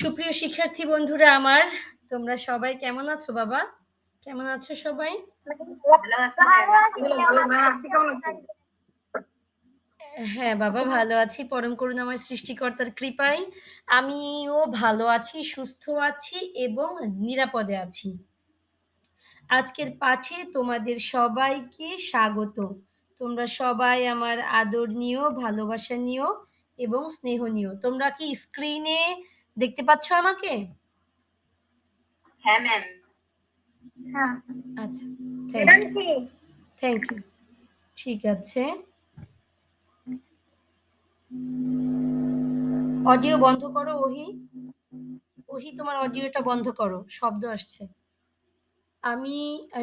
সুপ্রিয় শিক্ষার্থী বন্ধুরা আমার, তোমরা সবাই কেমন আছো বাবা? কেমন আছো সবাই? হ্যাঁ বাবা ভালো আছি পরম করুণাময় সৃষ্টিকর্তার কৃপায়। আমিও ভালো আছি, সুস্থ আছি এবং নিরাপদে আছি। আজকের পাঠে তোমাদের সবাইকে স্বাগত। তোমরা সবাই আমার আদর নিও, ভালোবাসা নিও এবং স্নেহ নিও। তোমরা কি স্ক্রিনে দেখতে পাচ্ছ আমাকে? হ্যাঁ ম্যাম হ্যাঁ। আচ্ছা থ্যাংক ইউ থ্যাংক ইউ ঠিক আছে। অডিও বন্ধ করো ওহি। ওহি তোমার অডিওটা বন্ধ করো। শব্দ আসছে। আমি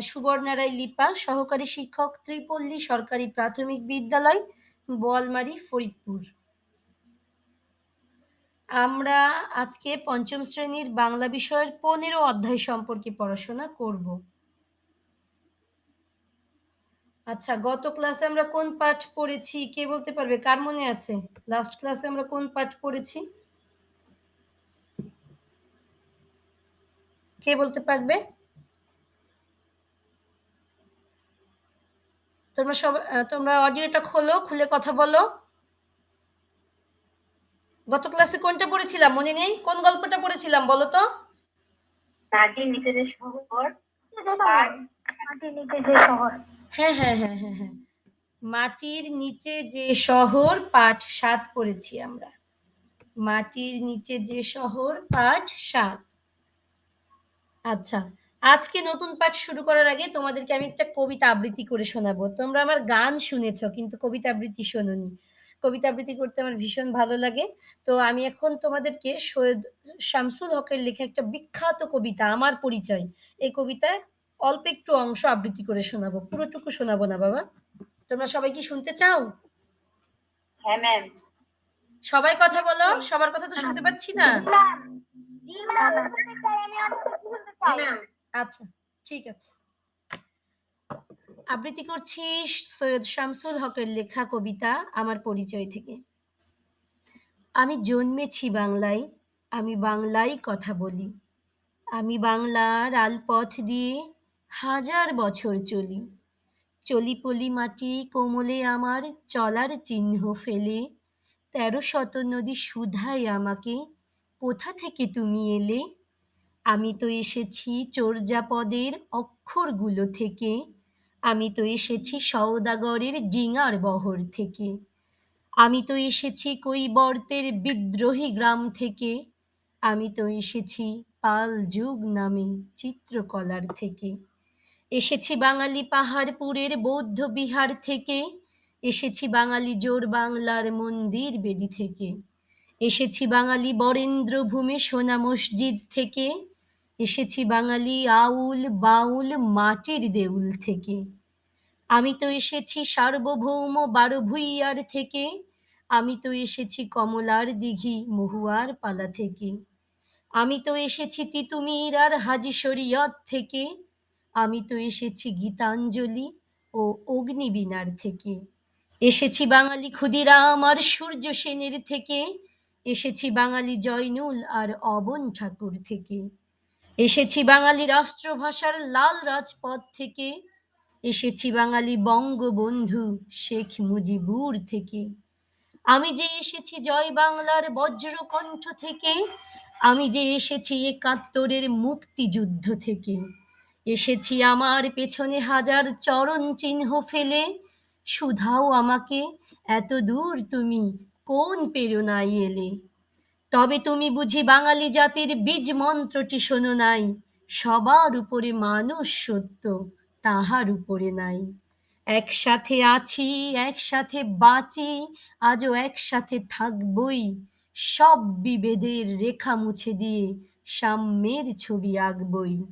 সুবর্ণারায় লিপা সহকারী শিক্ষক ত্রিপল্লী সরকারি প্রাথমিক বিদ্যালয় বোয়ালমারি ফরিদপুর। আমরা আজকে পঞ্চম শ্রেণির বাংলা বিষয়ের পনেরো অধ্যায় সম্পর্কে পড়াশোনা করব। আচ্ছা গত ক্লাসে আমরা কোন পাঠ পড়েছি? কে বলতে পারবে? কার মনে আছে? লাস্ট ক্লাসে আমরা কোন পাঠ পড়েছি? কে বলতে পারবে? তোমরা সব তোমরা অডিওটা খোলো, খুলে কথা বলো। গত ক্লাসে কোনটা পড়েছিলাম? মনে নেই? কোন গল্পটা পড়েছিলাম বলো তো? মাটির নিচে যে শহর। মাটির নিচে যে শহর। হ্যাঁ হ্যাঁ হ্যাঁ হ্যাঁ হ্যাঁ। মাটির নিচে যে শহর পাঠ সাত পড়েছি আমরা। মাটির নিচে যে শহর পাঠ সাত। আচ্ছা আজকে নতুন পাঠ শুরু করার আগে তোমাদেরকে আমি একটা কবিতা আবৃত্তি করে শোনাবো। তোমরা আমার গান শুনেছ কিন্তু কবিতা আবৃত্তি শোনোনি। কবিতা আবৃত্তি করতে আমার ভীষণ ভালো লাগে। তো আমি এখন তোমাদেরকে সৈয়দ শামসুল হকের লেখা একটা বিখ্যাত কবিতা আমার পরিচয় এই কবিতায় অল্প একটু অংশ আবৃত্তি করে শোনাবো। পুরোটুকু শোনাবো না বাবা? তোমরা সবাই কি শুনতে চাও? হ্যাঁ ম্যাম সবাই কথা বলো সবার কথা তো শুনতে পাচ্ছি না? আচ্ছা ঠিক আছে। আবৃত্তি করছি সৈয়দ শামসুল হকের লেখা কবিতা আমার পরিচয় থেকে। আমি জন্মেছি বাংলায়, আমি বাংলায় কথা বলি। আমি বাংলার আলপথ দিয়ে হাজার বছর চলি। চলি পলি মাটি কোমলে আমার চলার চিহ্ন ফেলে। তেরো শত নদী সুধায় আমাকে, কোথা থেকে তুমি এলে? আমি তো এসেছি চর্যাপদের অক্ষরগুলো থেকে। আমি তো এসেছি সওদাগরের ডিঙার বহর থেকে। আমি তো এসেছি কৈবর্তের বিদ্রোহী গ্রাম থেকে। আমি তো এসেছি পাল যুগ নামে চিত্রকলার থেকে। এসেছি বাঙালি পাহাড়পুরের বৌদ্ধ বিহার থেকে। এসেছি বাঙালি জোর বাংলার মন্দির বেদি থেকে। এসেছি বাঙালি বরেন্দ্র ভূমি সোনা মসজিদ থেকে। এসেছি বাঙালি আউল বাউল মাটির দেউল থেকে। আমি তো এসেছি সার্বভৌম বারো ভুইয়ার থেকে। আমি তো এসেছি কমলার দিঘি মহুয়ার পালা থেকে। আমি তো এসেছি তিতুমির আর হাজি শরীয়ত থেকে। আমি তো এসেছি গীতাঞ্জলি ও অগ্নিবীণার থেকে। এসেছি বাঙালি ক্ষুদিরাম আর সূর্য সেনের থেকে। এসেছি বাঙালি জয়নুল আর অবন ঠাকুর থেকে। এসেছি বাঙালি রাষ্ট্রভাষার লাল রাজপথ থেকে। এসেছি বাঙালি বঙ্গবন্ধু শেখ মুজিবুর থেকে। আমি যে এসেছি জয় বাংলার বজ্রকণ্ঠ থেকে, আমি যে এসেছি একাত্তরের মুক্তিযুদ্ধ থেকে। এসেছি আমার পেছনে হাজার চরণ চিহ্ন ফেলে। শুধাও আমাকে এত দূর তুমি কোন প্রেরণায় এলে? তবে তুমি বুঝি বাঙালি জাতির বীজ মন্ত্রটি শোনো নাই। সবার উপরে মানুষ সত্য, তাহার উপরে নাই। একসাথে আছি, একসাথে বাঁচি, আজও একসাথে থাকবই। সব বিভেদের রেখা মুছে দিয়ে সাম্যের ছবি আঁকবই।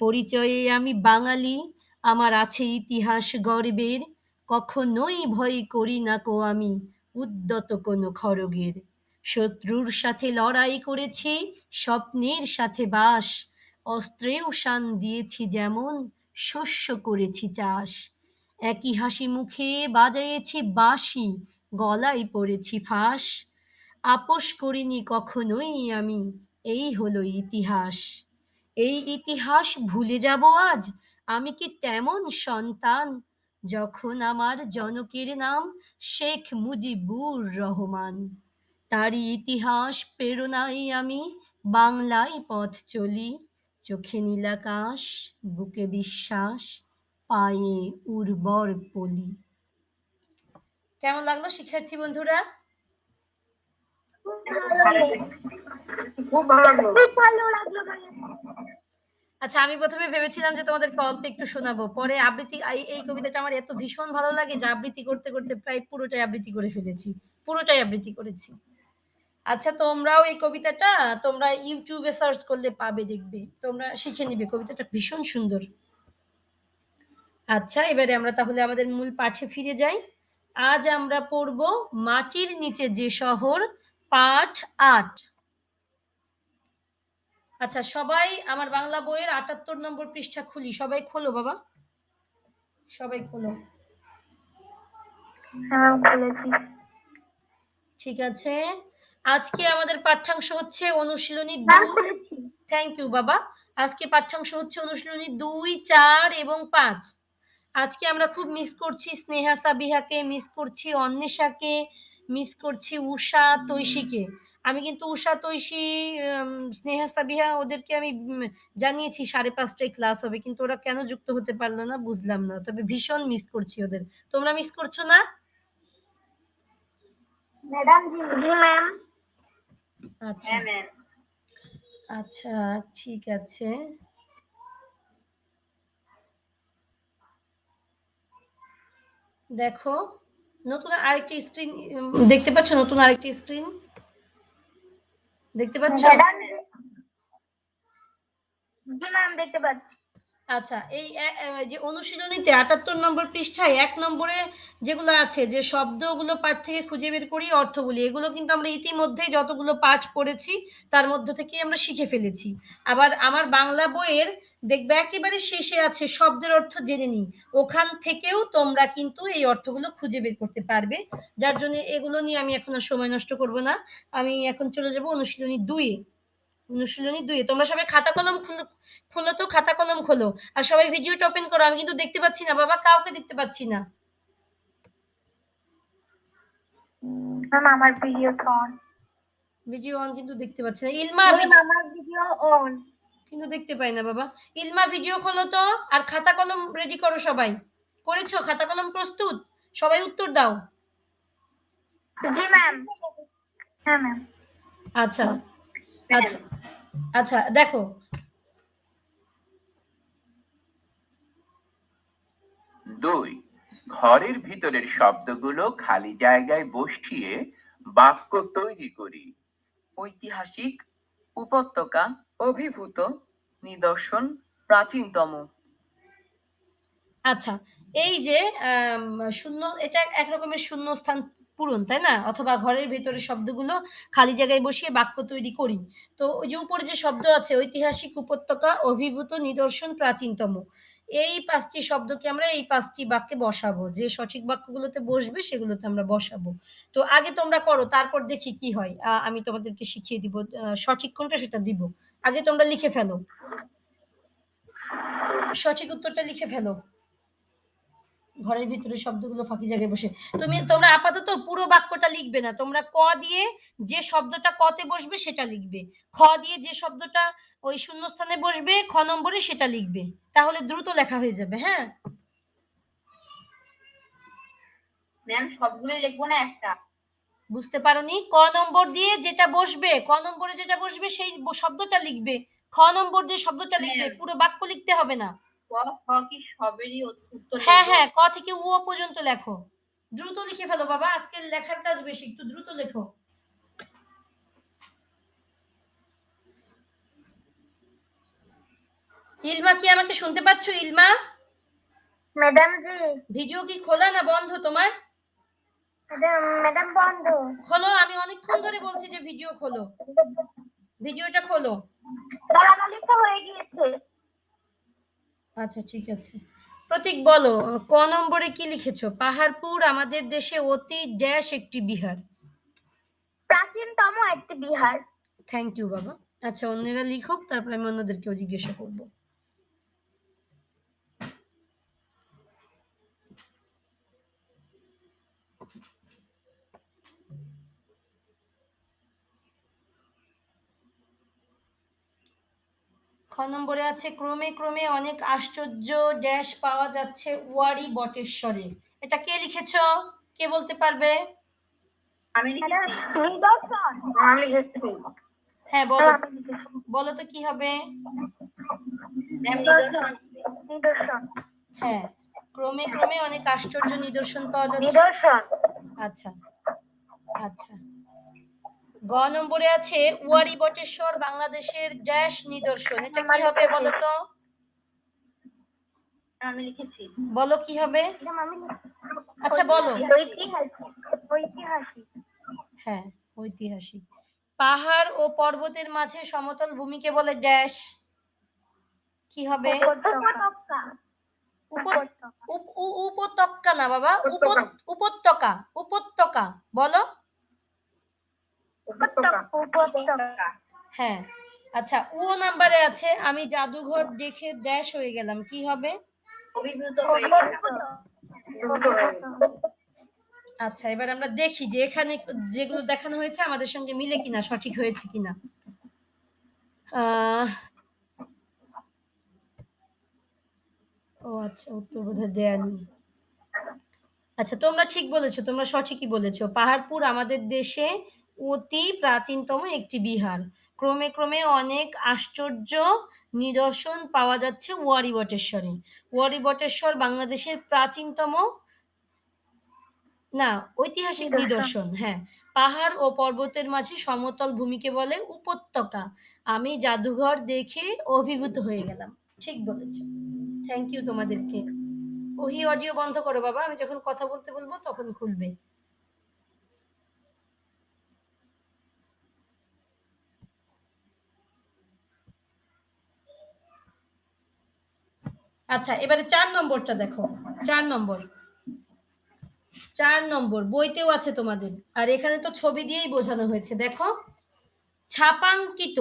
পরিচয়ে আমি বাঙালি, আমার আছে ইতিহাস গর্বের। কখনোই ভয় করি না কো আমি, উদ্যত কোনো খড়গের। শত্রুর সাথে লড়াই করেছি, স্বপ্নের সাথে বাস। অস্ত্রেও শান দিয়েছি যেমন, শস্য করেছি চাষ। একই হাসি মুখে বাজাইয়েছি বাঁশি, গলায় পড়েছি ফাঁস। আপোষ করিনি কখনোই আমি, এই হলো ইতিহাস। এই ইতিহাস ভুলে যাব আজ, আমি কি তেমন সন্তান? যখন আমার জনকের নাম শেখ মুজিবুর রহমান। তারই ইতিহাস প্রেরণায় আমি বাংলায় পথ চলি। চোখে নীলাকাশ বুকে বিশ্বাস পায়ে উর্বর পলি কেমন লাগল শিক্ষার্থী বন্ধুরা? খুব ভালো লাগল। খুব ভালো লাগল আচ্ছা আমি প্রথমে ভেবেছিলাম যে তোমাদেরকে অল্প একটু শোনাবো। পরে আবৃত্তি এই- এই কবিতাটা আমার এত ভীষণ ভালো লাগে যে আবৃত্তি করতে করতে প্রায় পুরোটাই আবৃত্তি করে ফেলেছি। পুরোটাই আবৃত্তি করেছি। আচ্ছা তোমরাও এই কবিতাটা তোমরা ইউটিউবে সার্চ করলে পাবে দেখবে। তোমরা শিখে নিবে কবিতাটা ভীষণ সুন্দর। আচ্ছা এবারে আমরা তাহলে আমাদের মূল পাঠে ফিরে যাই। আজ আমরা পড়ব মাটির নিচে যে শহর পাঠ আট। আচ্ছা সবাই আমার বাংলা বইয়ের আটাত্তর নম্বর পৃষ্ঠা খুলি। সবাই খোলো বাবা। সবাই খোলো। হ্যাঁ ঠিক আছে। আজকে আমাদের পাঠ্যাংশ হচ্ছে অনুশীলনী থ্যাংক ইউ বাবা। আজকে পাঠ্যাংশ হচ্ছে অনুশীলনী দুই চার এবং পাঁচ। আজকে আমরা খুব মিস করছি স্নেহা সাবিহাকে মিস করছি অন্বেষাকে মিস করছি উষা তৈশীকে। আমি কিন্তু উষা তৈশী স্নেহা সাবিহা ওদেরকে আমি জানিয়েছি সাড়ে পাঁচটায় ক্লাস হবে কিন্তু ওরা কেন যুক্ত হতে পারল না বুঝলাম না। তবে ভীষণ মিস করছি ওদের। তোমরা মিস করছ না? ম্যাডাম জি ম্যাম। আচ্ছা। হ্যাঁ ম্যাম আচ্ছা ঠিক আছে। দেখো নতুন আরেকটি স্ক্রিন দেখতে পাচ্ছ নতুন আরেকটি স্ক্রিন দেখতে পাচ্ছ? জি ম্যাম দেখতে পাচ্ছি। আচ্ছা এই যে অনুশীলনীতে আটাত্তর নম্বর পৃষ্ঠায় এক নম্বরে যেগুলো আছে, যে শব্দগুলো পাঠ থেকে খুঁজে বের করি, অর্থগুলি, এগুলো কিন্তু আমরা ইতিমধ্যেই যতগুলো পাঠ পড়েছি, তার মধ্যে থেকেই আমরা শিখে ফেলেছি। আবার আমার বাংলা বইয়ের দেখবে একেবারে শেষে আছে, শব্দের অর্থ জেনে নিই। ওখান থেকেও তোমরা কিন্তু এই অর্থগুলো খুঁজে বের করতে পারবে। যার জন্য এগুলো নিয়ে আমি এখন আর সময় নষ্ট করব না। আমি এখন চলে যাব অনুশীলনী দুইয়ে। অনুশীলনী দুই তোমরা সবাই খাতা কলম খুলো খোলো তো খাতা কলম খোলো। আর সবাই ভিডিওটা ওপেন করো আমি কিন্তু দেখতে পাচ্ছি না বাবা কাউকে দেখতে পাচ্ছি না। ম্যাম আমার ভিডিও অন ভিডিও অন কিন্তু দেখতে পাচ্ছি না। ইলমা আমার ভিডিও অন কিন্তু দেখতে পাই না বাবা। ইলমা ভিডিও খোলো তো আর খাতা কলম রেডি করো সবাই। করেছ? খাতা কলম প্রস্তুত? সবাই উত্তর দাও। জি ম্যাম হ্যাঁ ম্যাম আচ্ছা। আচ্ছা আচ্ছা দেখো। দুই ঘরের ভিতরের শব্দগুলো খালি জায়গায় বসিয়ে বাক্য তৈরি করি। ঐতিহাসিক উপত্যকা অভিভূত নিদর্শন প্রাচীনতম। আচ্ছা এই যে শূন্য এটা এক রকমের শূন্য স্থান পূরণ তাই না? অথবা ঘরের ভেতরে শব্দগুলো খালি জায়গায় বসিয়ে বাক্য তৈরি করি। তো ওই যে উপরে যে শব্দ আছে ঐতিহাসিক উপত্যকা অভিভূত নিদর্শন প্রাচীনতম এই পাঁচটি শব্দকে আমরা এই পাঁচটি বাক্যে বসাবো। যে সঠিক বাক্যগুলোতে বসবে সেগুলোতে আমরা বসাবো। তো আগে তোমরা করো তারপর দেখি কি হয়। আহ, আমি তোমাদেরকে শিখিয়ে দিব সঠিক কোনটা সেটা দিব। আগে তোমরা লিখে ফেলো। সঠিক উত্তরটা লিখে ফেলো। ঘরের ভিতরে শব্দগুলো ফাঁকি জায়গায় বসে। তুমি তোমরা আপাতত পুরো বাক্যটা লিখবে না। তোমরা ক দিয়ে যে শব্দটা কতে বসবে সেটা লিখবে। খ দিয়ে যে শব্দটা ওই শূন্যস্থানে বসবে খ নম্বরে সেটা লিখবে। তাহলে দ্রুত লেখা হয়ে যাবে হ্যাঁ? ম্যাম সবগুলোই লিখব না একটা? বুঝতে পারোনি? ক নম্বর দিয়ে যেটা বসবে ক নম্বরে যেটা বসবে সেই শব্দটা লিখবে। খ নম্বর দিয়ে শব্দটা লিখবে। পুরো বাক্য লিখতে হবে না। ক কি সবেরই উত্তর হ্যাঁ হ্যাঁ ক থেকে ও পর্যন্ত লেখো। দ্রুত লিখে ফেলো বাবা। আজকে লেখার কাজ বেশি একটু দ্রুত লেখো। ইলমা কি আমাকে শুনতে পাচ্ছ ইলমা? ম্যাডাম জি। ভিডিও কি খোলা না বন্ধ তোমার? ম্যাডাম ম্যাডাম বন্ধ। খোলো আমি অনেকক্ষণ ধরে বলছি যে ভিডিও খোলো। ভিডিওটা খোলো। দাঁড়ানো লেখা হয়ে গিয়েছে। আচ্ছা ঠিক আছে। প্রতীক বলো ক নম্বরে কি লিখেছো? পাহাড়পুর আমাদের দেশে অতি ড্যাশ একটি বিহার। প্রাচীনতম একটি বিহার। থ্যাংক ইউ বাবা। আচ্ছা অন্যরা লিখুক তারপর আমি অন্যদেরকেও জিজ্ঞাসা করব খ নম্বরে আছে ক্রমে ক্রমে অনেক আশ্চর্য ড্যাশ পাওয়া যাচ্ছে ওয়ারি বটেশ্বরে। এটা কে লিখেছ? কে বলতে পারবে? আমি লিখেছি। নিদর্শন আমি লিখেছি। হ্যাঁ বলো। বলো তো কি হবে? হ্যাঁ ক্রমে ক্রমে অনেক আশ্চর্য নিদর্শন পাওয়া যাচ্ছে। আচ্ছা আচ্ছা। গ নম্বরে আছে ওয়ারি বটেশ্বর বাংলাদেশের ড্যাশ নিদর্শন। এটা কি হবে বলো তো আমি লিখেছি। বলো কি হবে। আচ্ছা বলো। ঐতিহাসিক। হ্যাঁ ঐতিহাসিক। পাহাড় ও পর্বতের মাঝে সমতল ভূমিকে বলে ড্যাশ। কি হবে? উপত্যকা। না বাবা। উপত্যকা। উপত্যকা। বলো। হ্যাঁ। আচ্ছা ও নাম্বারে আছে আমি জাদুঘর দেখে ড্যাশ হয়ে গেলাম কি হবে। আচ্ছা এবার আমরা দেখি যে এখানে যেগুলো দেখানো হয়েছে আমাদের সঙ্গে মিলে কিনা সঠিক হয়েছে কিনা। ও আচ্ছা উত্তর বোধহয় দেয়া নেই। আচ্ছা তোমরা ঠিক বলেছ তোমরা সঠিকই বলেছ। পাহাড়পুর আমাদের দেশে অতি প্রাচীনতম একটি বিহার। ক্রমে ক্রমে অনেক আশ্চর্য নিদর্শন পাওয়া যাচ্ছে ওয়ারি বটেশ্বরে ওয়ারি বটেশ্বর বাংলাদেশের প্রাচীনতম না ঐতিহাসিক নিদর্শন। হ্যাঁ। পাহাড় ও পর্বতের মাঝে সমতল ভূমিকে বলে উপত্যকা। আমি জাদুঘর দেখে অভিভূত হয়ে গেলাম। ঠিক বলেছ। থ্যাংক ইউ তোমাদেরকে। ওহি অডিও বন্ধ করো বাবা আমি যখন কথা বলতে বলব তখন খুলবে। আচ্ছা এবারে চার নম্বরটা দেখো। চার নম্বর। চার নম্বর, বইতেও আছে তোমাদের। আর এখানে তো ছবি দিয়েই বোঝানো হয়েছে। দেখো, ছাপাঙ্কিত।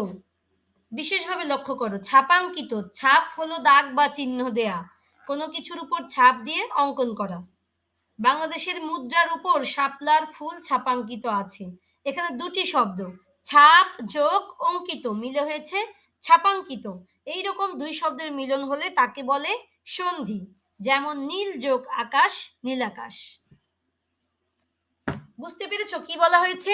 বিশেষভাবে লক্ষ্য করো, ছাপাঙ্কিত। ছাপ হলো দাগ বা চিহ্ন দেয়া। কোনো কিছুর উপর ছাপ দিয়ে অঙ্কন করা। বাংলাদেশের মুদ্রার উপর শাপলার ফুল ছাপাঙ্কিত আছে। এখানে দুটি শব্দ, ছাপ যোগ অঙ্কিত। মিলে হয়েছে ছাপাঙ্কিত। এই রকম দুই শব্দের মিলন হলে তাকে বলে সন্ধি যেমন নীল যোগ আকাশ নীল আকাশ। বুঝতে পেরেছ কি বলা হয়েছে?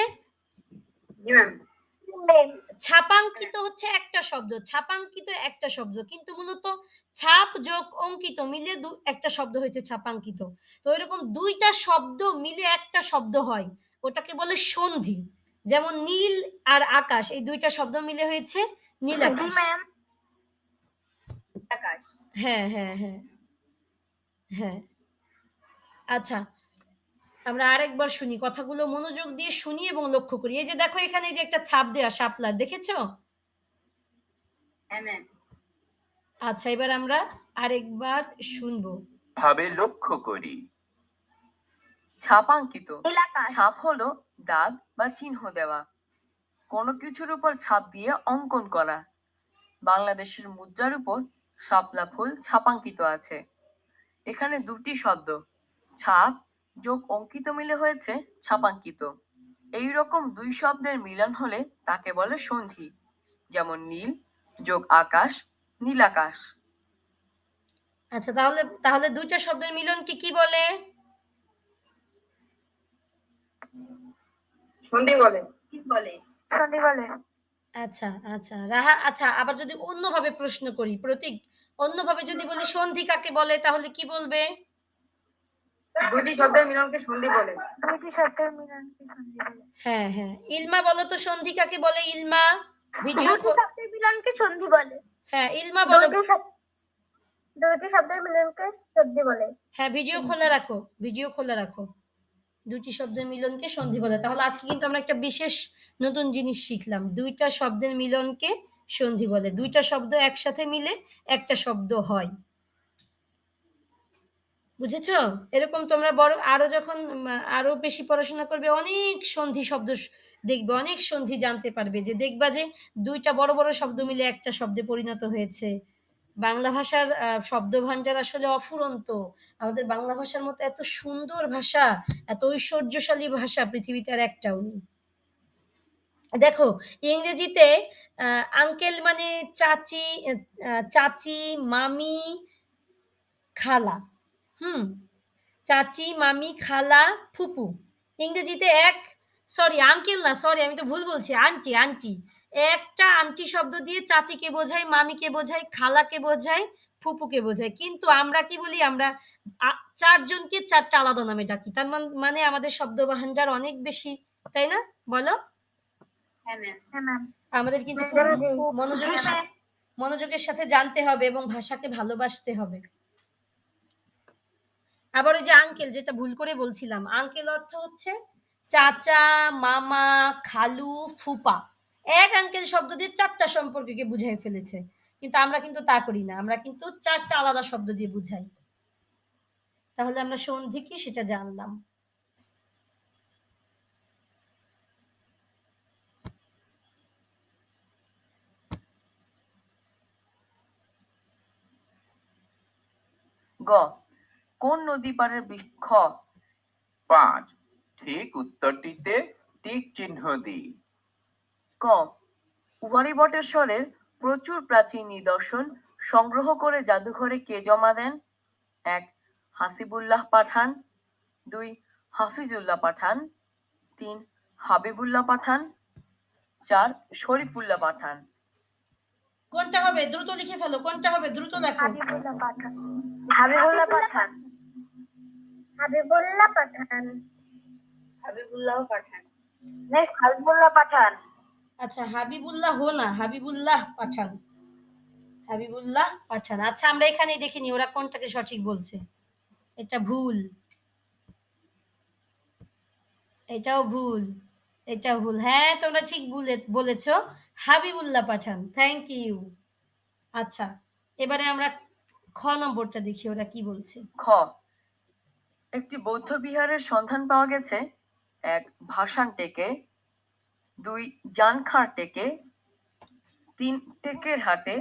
ছাপাঙ্কিত হচ্ছে একটা শব্দ ছাপাঙ্কিত একটা শব্দ কিন্তু মূলত ছাপ যোগ অঙ্কিত মিলে একটা শব্দ হয়েছে ছাপাঙ্কিত। তো এরকম দুইটা শব্দ মিলে একটা শব্দ হয় ওটাকে বলে সন্ধি যেমন নীল আর আকাশ এই দুইটা শব্দ মিলে হয়েছে নীল আকাশ ম্যাম আকাশ হ্যাঁ হ্যাঁ হ্যাঁ হ্যাঁ। আচ্ছা আমরা আরেকবার শুনি। কথাগুলো মনোযোগ দিয়ে শুনি এবং লক্ষ্য করি। এই যে দেখো এখানে যে একটা ছাপ দেয়া শাপলার দেখেছ? হ্যাঁ আচ্ছা এবার আমরা আরেকবার শুনব। ভাবে লক্ষ্য করি। ছাপাঙ্কিত ছাপ হলো দাগ বা চিহ্ন দেওয়া। কোনো কিছুর উপর ছাপ দিয়ে অঙ্কন করা। বাংলাদেশের মুদ্রার উপর শাপলা ফুল ছাপাঙ্কিত আছে। এখানে দুটি শব্দ ছাপ যোগ অঙ্কিত মিলে হয়েছে ছাপাঙ্কিত। এই রকম দুই শব্দের মিলন হলে তাকে বলে সন্ধি যেমন নীল যোগ আকাশ নীল আকাশ আচ্ছা তাহলে তাহলে দুইটা শব্দের মিলনকে কি বলে? সন্ধি বলে। কি বলে? সন্ধি বলে আচ্ছা আচ্ছা। রাহা আচ্ছা আবার যদি অন্যভাবে প্রশ্ন করি প্রতীক অন্যভাবে যদি বলি সন্ধি কাকে বলে তাহলে কি বলবে? দুটি শব্দের মিলনকে সন্ধি বলে। দুইটি শব্দের মিলনকে সন্ধি বলে। হ্যাঁ হ্যাঁ। ইলমা বলো তো সন্ধি কাকে বলে? ইলমা ভিডিও দুটি শব্দের মিলনকে সন্ধি বলে। হ্যাঁ ইলমা বলো। দুটি শব্দের মিলনকে সন্ধি বলে। হ্যাঁ ভিডিও খোলা রাখো ভিডিও খোলা রাখো। দুটি শব্দের মিলনকে সন্ধি বলে। তাহলে আজকে কিন্তু আমরা একটা বিশেষ নতুন জিনিস শিখলাম। দুইটা শব্দের মিলনকে সন্ধি বলে। দুইটা শব্দ একসাথে মিলে একটা শব্দ হয়। বুঝেছ? এরকম তোমরা বড় আরও যখন, আরও বেশি পড়াশোনা করবে, অনেক সন্ধি শব্দ দেখবে, অনেক সন্ধি জানতে পারবে যে দেখবা যে দুইটা বড় বড় শব্দ মিলে একটা শব্দে পরিণত হয়েছে। বাংলা ভাষার আহ, শব্দভাণ্ডার আসলে অফুরন্ত। আমাদের বাংলা ভাষার মতো এত সুন্দর ভাষা এত ঐশ্বর্যশালী ভাষা পৃথিবীতে আর একটাও নেই। দেখো ইংরেজিতে আঙ্কেল মানে চাচি চাচি মামি খালা। হুম চাচি মামি খালা ফুপু। ইংরেজিতে এক সরি আঙ্কেল না সরি আমি তো ভুল বলছি আন্টি আন্টি একটা আন্টি শব্দ দিয়ে চাচিকে বোঝায় মামিকে বোঝায় খালাকে বোঝায় ফুপুকে বোঝায় কিন্তু আমরা কি বলি? আমরা চারজনকে চারটা আলাদা নামে ডাকি। তার মানে আমাদের শব্দ ভান্ডার অনেক বেশি তাই না? বলো। হ্যাঁ আমাদের কিন্তু মনোযোগের সা- মনোযোগের সাথে জানতে হবে এবং ভাষাকে ভালোবাসতে হবে। আবার ওই যে আঙ্কেল যেটা ভুল করে বলছিলাম। আঙ্কেল অর্থ হচ্ছে চাচা মামা খালু ফুপা। এক আঙ্কেল শব্দ দিয়ে চারটা সম্পর্ককে বুঝাই ফেলেছে। কিন্তু আমরা কিন্তু তা করি না আমরা কিন্তু চারটা আলাদা শব্দ দিয়ে বুঝাই। তাহলে আমরা সন্ধি কি সেটা জানলাম। গ কোন নদী পাড়ের বৃক্ষ? পাঁচ ঠিক উত্তরটিতে টিক চিহ্ন দিই ক উভারি বটেশ্বরের প্রচুর প্রাচীন নিদর্শন সংগ্রহ করে জাদুঘরে কে জমা দেন? এক হাসিবুল্লাহ পাঠান। দুই হাফিজুল্লাহ পাঠান। তিন হাবিবুল্লাহ পাঠান। চার শরীফুল্লাহ পাঠান। কোনটা হবে? দ্রুত লিখে ফেলো কোনটা হবে? দ্রুত লেখো। হাবিবুল্লাহ পাঠান। হাবিবুল্লাহ পাঠান। হাবিবুল্লাহ পাঠান। হাবিবুল্লাহ পাঠান। নেক্সট হাবিবুল্লাহ পাঠান। আচ্ছা হাবিবুল্লাহ হো না, হাবিবুল্লাহ পাঠান। হাবিবুল্লাহ পাঠান। আচ্ছা আমরা এখানে দেখিনি ওরা কোনটাকে সঠিক বলছে। এটা ভুল। এটাও ভুল এটাও ভুল। হ্যাঁ তোমরা ঠিক বলে, বলেছ। হাবিবুল্লাহ পাঠান থ্যাংক ইউ আচ্ছা এবারে আমরা খ নম্বরটা দেখি, ওরা কি বলছে। খ। একটি বৌদ্ধ বিহারের সন্ধান পাওয়া গেছে এক ভাষান টেকে দুই জানখার টেকে তিন টেকের হাটে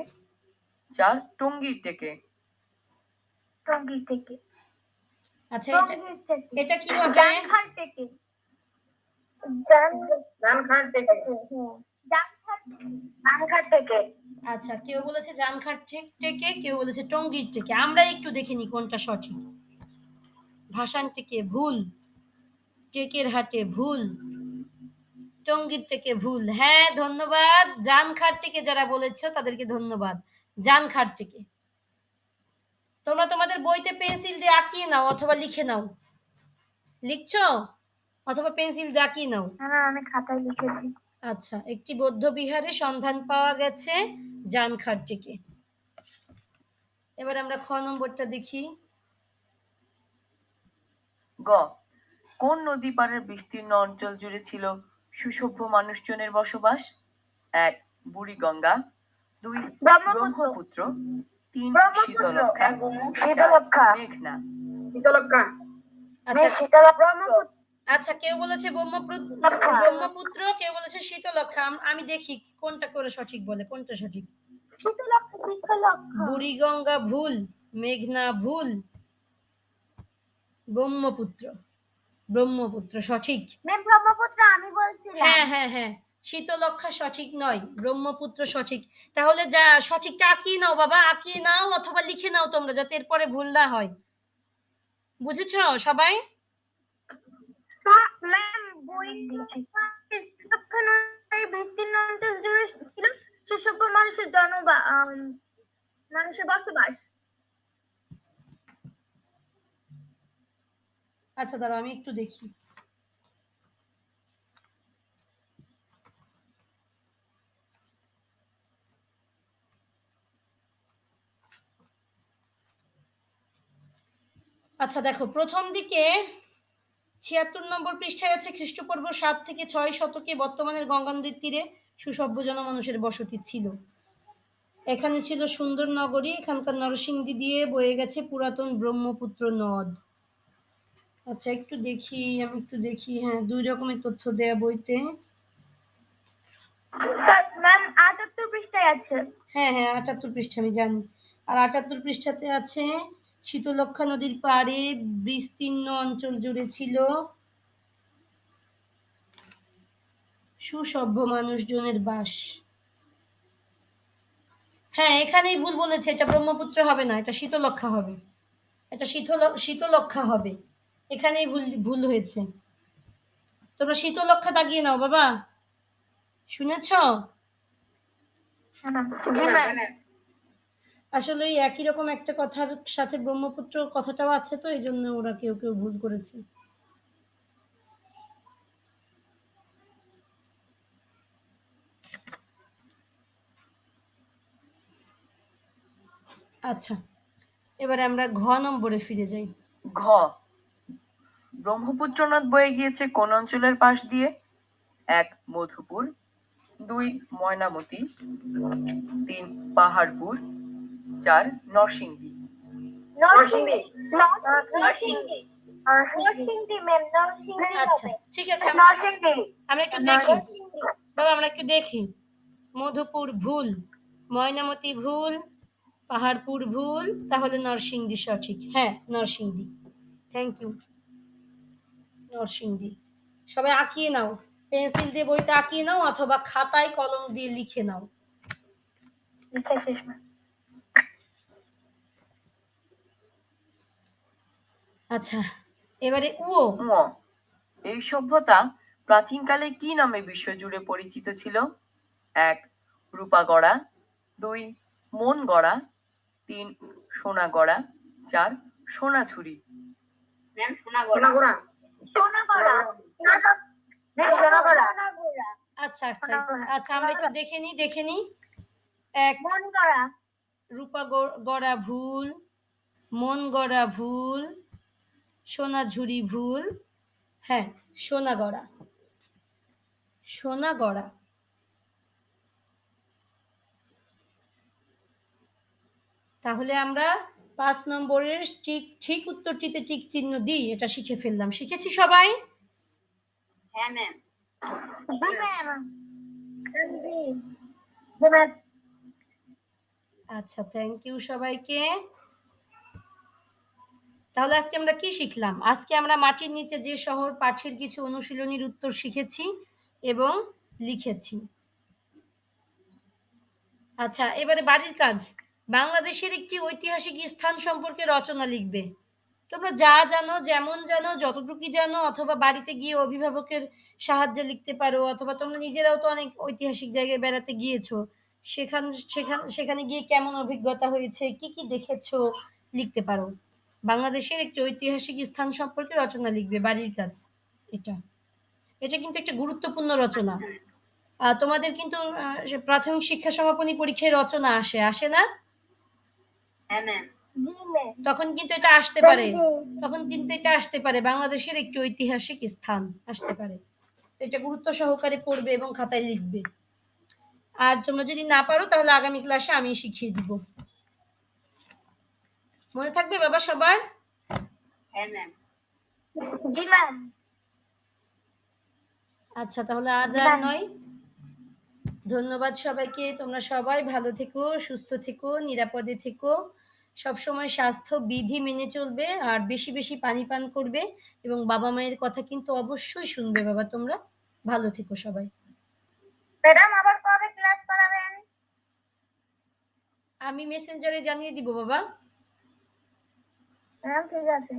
চার টঙ্গির টেকে। টঙ্গী থেকে আচ্ছা এটা টঙ্গীর কি হবে? জানখার থেকে জান জানখান থেকে জানখার জানখার থেকে আচ্ছা কেউ বলেছে জানখাট থেকে কেউ বলেছে টঙ্গির থেকে আমরা একটু দেখিনি কোনটা সঠিক। ভাষান থেকে ভুল টেকের হাটে ভুল। টঙ্গির থেকে ভুল। হ্যাঁ ধন্যবাদ। জানখাট থেকে যারা বলেছ তাদেরকে ধন্যবাদ। জানখাট থেকে। তোমরা তোমাদের বইতে পেন্সিল দিয়ে আঁকিয়ে নাও অথবা লিখে নাও। লিখছো? অথবা পেন্সিল দিয়ে আঁকিয়ে নাও। হ্যাঁ আমি খাতায় লিখেছি। আচ্ছা একটি বৌদ্ধ বিহারে সন্ধান পাওয়া গেছে জানখার থেকে। এবার আমরা খ নম্বরটা দেখি। গ কোন নদী পাড়ের বিস্তীর্ণ অঞ্চল জুড়ে ছিল সুসভ্য মানুষজনের বসবাস। এক বুড়িগঙ্গা। দুই ব্রহ্মপুত্র। তিন শীতলক্ষা শীতলক্ষা। মেঘনা। শীতলক্ষা আচ্ছা। আচ্ছা কেউ বলেছে ব্রহ্মপুত্র আচ্ছা। ব্রহ্মপুত্র কেউ বলেছে শীতলক্ষা আমি দেখি কোনটা করে সঠিক বলে কোনটা সঠিক। বুড়িগঙ্গা ভুল মেঘনা ভুল। ব্রহ্মপুত্র। ব্রহ্মপুত্র সঠিক? ম্যাম ব্রহ্মপুত্র আমি বলছিলাম। হ্যাঁ হ্যাঁ হ্যাঁ শীতলক্ষা সঠিক নয় ব্রহ্মপুত্র সঠিক। তাহলে যা সঠিকটা আঁকিয়ে নাও বাবা আঁকিয়ে নাও অথবা লিখে নাও তোমরা যাতে এরপরে ভুল না হয়। বুঝেছ সবাই? ম্যাম বই বিস্তীর্ণ অঞ্চল জুড়ে ছিল সুসভ্য মানুষের জনবা আম, মানুষের বসবাস। আচ্ছা দাঁড়াও, আমি একটু দেখি। আচ্ছা দেখো, প্রথম দিকে ছিয়াত্তর নম্বর পৃষ্ঠায় আছে, খ্রিস্টপূর্ব সাত থেকে ছয় শতকে বর্তমানের গঙ্গা নদীর তীরে সুসভ্য জনমানুষের বসতি ছিল। এখানে ছিল সুন্দর নগরী এখানকার নরসিংদী দিয়ে বয়ে গেছে পুরাতন ব্রহ্মপুত্র নদ। আচ্ছা একটু দেখি আমি একটু দেখি হ্যাঁ দুই রকমের তথ্য দেয়া বইতে। ম্যাম আটাত্তর পৃষ্ঠায় আছে। হ্যাঁ হ্যাঁ আটাত্তর পৃষ্ঠা আমি জানি। আর আটাত্তর পৃষ্ঠাতে আছে শীতলক্ষা নদীর পাড়ে বিস্তীর্ণ অঞ্চল জুড়ে ছিল সুসভ্য মানুষজনের বাস। হ্যাঁ এখানেই ভুল বলেছে এটা ব্রহ্মপুত্র হবে না এটা শীতলক্ষা হবে। এটা শীতল শীতলক্ষা হবে। এখানেই ভুল ভুল হয়েছে। তোমরা শীতলক্ষা তাকিয়ে নাও বাবা। শুনেছ? আসলে এই একই রকম একটা কথার সাথে ব্রহ্মপুত্র কথাটাও আছে তো এই জন্য ওরা কেউ কেউ ভুল করেছে। আচ্ছা এবারে আমরা ঘ নম্বরে ফিরে যাই। ঘ। ব্রহ্মপুত্র নদ বয়ে গিয়েছে কোন অঞ্চলের পাশ দিয়ে? এক মধুপুর। দুই ময়নামতি। তিন পাহাড়পুর। চার নরসিংদী। নরসিংদী। নরসিংদী। নরসিংদী ম্যাম নরসিংদী আচ্ছা হবে। ঠিক আছে আমরা একটু দেখি। বাবা আমরা একটু দেখি। মধুপুর ভুল ময়নামতি ভুল পাহাড়পুর ভুল তাহলে নরসিংদী সঠিক। হ্যাঁ নরসিংদী। Thank you Narsingdi. সবাই আঁকিয়ে নাও পেন্সিল দিয়ে বইতে আঁকিয়ে নাও অথবা খাতায় কলম দিয়ে লিখে নাও। আচ্ছা এবারে ও। এই সভ্যতা প্রাচীনকালে কি নামে বিশ্বজুড়ে পরিচিত ছিল? এক রূপাগড়া দুই মনগড়া তিন সোনাগড়া চার সোনাঝুরি ম্যাম সোনাগড়া সোনাগড়া ম্যাম সোনাগড়া সোনাগড়া আচ্ছা আচ্ছা আচ্ছা। আমরা একটু দেখে নিই দেখে নিই। এক মনগড়া। রূপা গড়া ভুল মন গড়া ভুল সোনাঝুরি ভুল হ্যাঁ সোনা গড়া সোনা গড়া তাহলে আমরা পাঁচ নম্বরের ঠিক ঠিক উত্তরটিতে ঠিক চিহ্ন দিই এটা শিখে ফেললাম। শিখেছি সবাই? হ্যাঁ ম্যাম ম্যাম আচ্ছা থ্যাংক ইউ সবাইকে। তাহলে আজকে আমরা কি শিখলাম? আজকে আমরা মাটির নিচে যে শহর পাঠের কিছু অনুশীলনীর উত্তর শিখেছি এবং লিখেছি। আচ্ছা এবারে বাড়ির কাজ। বাংলাদেশের একটি ঐতিহাসিক স্থান সম্পর্কে রচনা লিখবে। তোমরা যা জানো, যেমন জানো যতটুকু জানো, অথবা বাড়িতে গিয়ে অভিভাবকের সাহায্যে লিখতে পারো, অথবা তোমরা নিজেরাও তো অনেক ঐতিহাসিক জায়গায় বেড়াতে গিয়েছো। সেখান সেখান, সেখানে গিয়ে কেমন অভিজ্ঞতা হয়েছে, কি কি দেখেছ, লিখতে পারো। বাংলাদেশের একটি ঐতিহাসিক স্থান সম্পর্কে রচনা লিখবে বাড়ির কাজ। এটা। এটা কিন্তু একটা গুরুত্বপূর্ণ রচনা। তোমাদের কিন্তু প্রাথমিক শিক্ষা সমাপনী পরীক্ষায় রচনা আসে। আসে না? হ্যাঁ ম্যাম তখন কিন্তু এটা আসতে পারে। তখন কিন্তু এটা আসতে পারে। বাংলাদেশের একটি ঐতিহাসিক স্থান আসতে পারে। এটা গুরুত্ব সহকারে পড়বে এবং খাতায় লিখবে। আর তোমরা যদি না পারো তাহলে আগামী ক্লাসে আমি শিখিয়ে দিব। মনে থাকবে বাবা সবার? হ্যাঁ ম্যাম জি ম্যাম আচ্ছা তাহলে আজ আর নয়। ধন্যবাদ সবাইকে। তোমরা সবাই ভালো থেকো সুস্থ থেকো নিরাপদে থেকো। সবসময় স্বাস্থ্য বিধি মেনে চলবে আর বেশি বেশি পানি পান করবে এবং বাবা মায়ের কথা কিন্তু অবশ্যই শুনবে বাবা তোমরা। ভালো থেকো সবাই। ম্যাডাম আবার কবে ক্লাস করাবেন? আমি মেসেঞ্জারে জানিয়ে দিব বাবা। ঠিক আছে।